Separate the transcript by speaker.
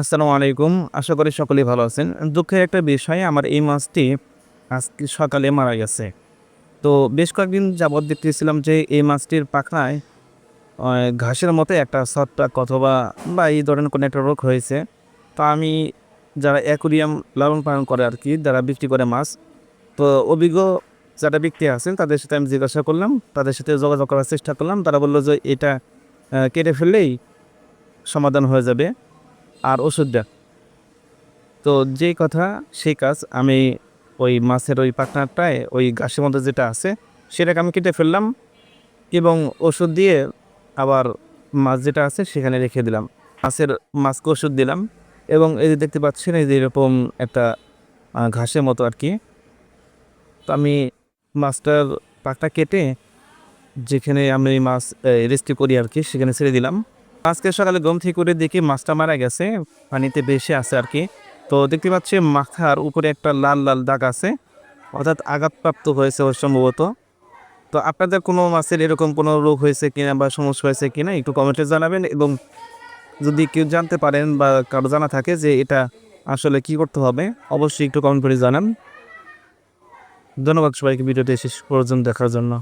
Speaker 1: আসসালামু আলাইকুম। আশা করি সকলেই ভালো আছেন। দুঃখের একটা বিষয়, আমার এই মাছটি আজকে সকালে মারা গেছে। তো বেশ কয়েকদিন যাবৎ দেখতেছিলাম যে এই মাছটির পাখনায় ঘাসের মতো একটা ছত্রাক অথবা বা এই ধরনের কোনো একটা রোগ হয়েছে। তো আমি যারা অ্যাকুরিয়াম লালন পালন করে আর কি, যারা বিক্রি করে মাছ, তো অভিজ্ঞ যারা ব্যক্তি আছেন, তাদের সাথে আমি জিজ্ঞাসা করলাম, তাদের সাথে যোগাযোগ করার চেষ্টা করলাম। তারা বলল যে এটা কেটে ফেললেই সমাধান হয়ে যাবে। আর ওষুধ ওষুধটা তো যেই কথা, সেই কাজ আমি ওই মাছের ওই পাটনারটায় ওই ঘাসের মধ্যে যেটা আছে, সেটাকে আমি কেটে ফেললাম এবং ওষুধ দিয়ে আবার মাছ যেটা আছে সেখানে রেখে দিলাম। মাছের মাছকে ওষুধ দিলাম এবং এই যে দেখতে পাচ্ছেন, এই যে এরকম একটা ঘাসের মতো আর কি। তো আমি মাছটার পাকটা কেটে যেখানে আমি মাছ রেস্টি করি আর কি, সেখানে ছেড়ে দিলাম। আজকে সকালে গম থেকে করে দেখি মাছটা মারা গেছে, পানিতে বেশি আছে আর কি। তো দেখতে পাচ্ছি মাথার উপরে একটা লাল লাল দাগ আছে, অর্থাৎ আঘাতপ্রাপ্ত হয়েছে সম্ভবত। তো আপনাদের কোনো মাছের এরকম কোনো রোগ হয়েছে কিনা বা সমস্যা হয়েছে কিনা একটু কমেন্টে জানাবেন এবং যদি কেউ জানতে পারেন বা কারও জানা থাকে যে এটা আসলে কি করতে হবে, অবশ্যই একটু কমেন্ট করে জানান। ধন্যবাদ সবাইকে, ভিডিওটি শেষ পর্যন্ত দেখার জন্য।